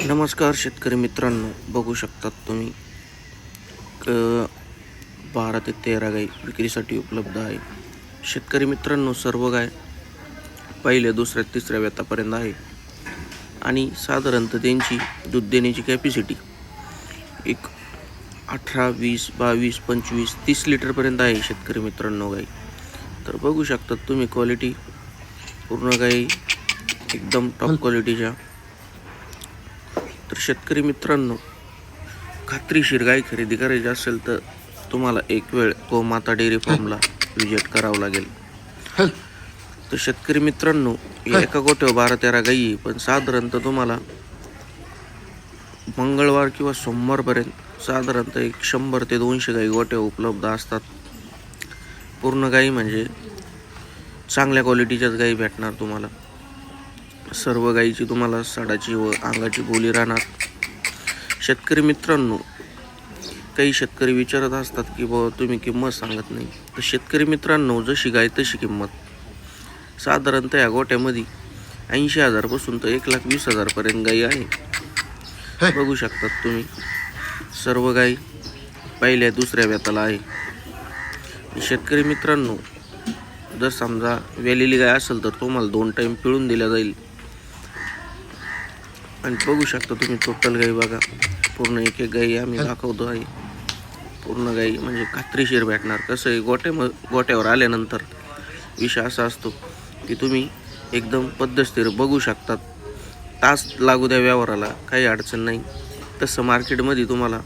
नमस्कार शेतकरी मित्रांनो बघू शकतात तुम्ही क बारा ते तेरा गाई विक्रीसाठी उपलब्ध आहे. शेतकरी मित्रांनो सर्व गाय पहिल्या दुसऱ्या तिसऱ्या व्यतापर्यंत आहे. आणि साधारणतः त्यांची दूध देण्याची कॅपॅसिटी एक अठरा वीस बावीस पंचवीस तीस लिटरपर्यंत आहे शेतकरी मित्रांनो गाई. तर बघू शकतात तुम्ही क्वालिटी पूर्ण गाई एकदम टॉप क्वालिटीच्या तर शेतकरी मित्रांनो खात्रीशीर गाय खरेदी करायची असेल तर तुम्हाला एक वेळ गोमाता डेअरी फार्मला विजिट करावं लागेल. तर शेतकरी मित्रांनो या एका गोट्यावर बारा तेरा गायी पण साधारणतः तुम्हाला मंगळवार किंवा सोमवारपर्यंत साधारणतः एक शंभर ते दोनशे गायी गोट्या उपलब्ध असतात. पूर्ण गायी म्हणजे चांगल्या क्वालिटीच्याच गायी भेटणार तुम्हाला. सर्व गायीची तुम्हाला साडाची व अंगाची बोली राहणार. शेतकरी मित्रांनो काही शेतकरी विचारत असतात की बाबा तुम्ही किंमत सांगत नाही. तर शेतकरी मित्रांनो जशी गाय तशी किंमत. साधारणतः या गोट्यामध्ये ऐंशी हजारपासून तर एक लाख वीस हजारपर्यंत गाई आहे. बघू शकतात तुम्ही सर्व गाई पहिल्या दुसऱ्या व्यताला आहे. शेतकरी मित्रांनो जर समजा वेलेली गाय असेल तर तुम्हाला दोन टाईम पिळून दिल्या जाईल. आणि बघू शकता तुम्ही टोटल गाई बघा. पूर्ण एक एक गाई आम्ही दाखवतो आहे. पूर्ण गाई म्हणजे खात्रीशीर भेटणार. कसं आहे गोट्या म गोट्यावर आल्यानंतर विषय असा असतो की तुम्ही एकदम पद्धतशीर बघू शकतात तास लागू द्या व्यवहाराला काही अडचण नाही. तसं मार्केटमध्ये तुम्हाला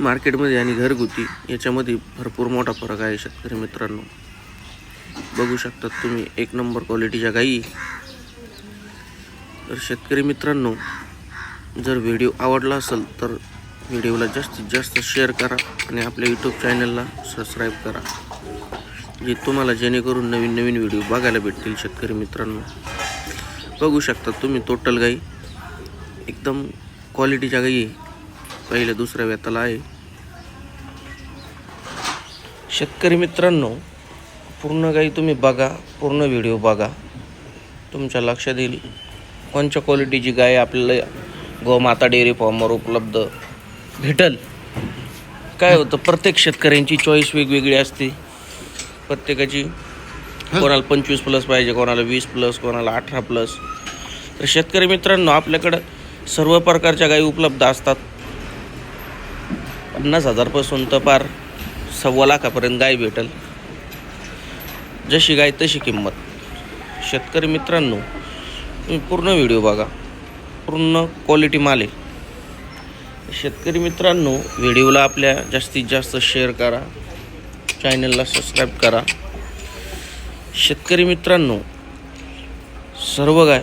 मार्केटमध्ये आणि घरगुती याच्यामध्ये भरपूर मोठा फरक आहे शेतकरी मित्रांनो. बघू शकतात तुम्ही एक नंबर क्वालिटीच्या गाई तर शेतकरी मित्रांनो जर व्हिडिओ आवडला असेल तर व्हिडिओला जास्तीत जास्त शेअर करा आणि आपल्या यूट्यूब चॅनलला सबस्क्राईब करा जे तुम्हाला जेणेकरून नवीन नवीन व्हिडिओ बघायला भेटतील शेतकरी मित्रांनो. बघू शकता तुम्ही टोटल गाई एकदम क्वालिटीच्या गाई आहे. पहिल्या दुसऱ्या व्यताला आहे. शेतकरी मित्रांनो पूर्ण गाई तुम्ही बघा पूर्ण व्हिडिओ बघा. तुमच्या लक्षात येईल कोणत्या क्वालिटीची गाय आपल्याला गोमाता डेअरी फार्मवर उपलब्ध भेटल. काय होतं प्रत्येक शेतकऱ्यांची चॉईस वेगवेगळी असते. प्रत्येकाची कोणाला पंचवीस प्लस पाहिजे कोणाला वीस प्लस कोणाला अठरा प्लस तर शेतकरी मित्रांनो आपल्याकडं सर्व प्रकारच्या गायी उपलब्ध असतात. पन्नास हजारपासून तर पार सव्वा लाखापर्यंत गाय भेटेल. जशी गाय तशी किंमत. शेतकरी मित्रांनो तुम्ही पूर्ण व्हिडिओ बघा. पूर्ण क्वालिटी माल आहे. शेतकरी मित्रांनो व्हिडिओला आपल्या जास्तीत जास्त शेअर करा. चॅनलला सबस्क्राईब करा. शेतकरी मित्रांनो सर्व काय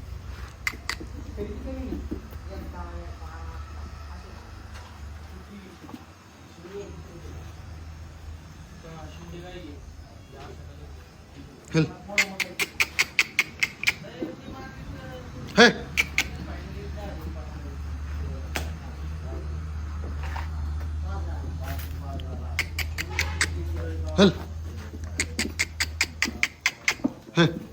हॅल हे. हॅल हे.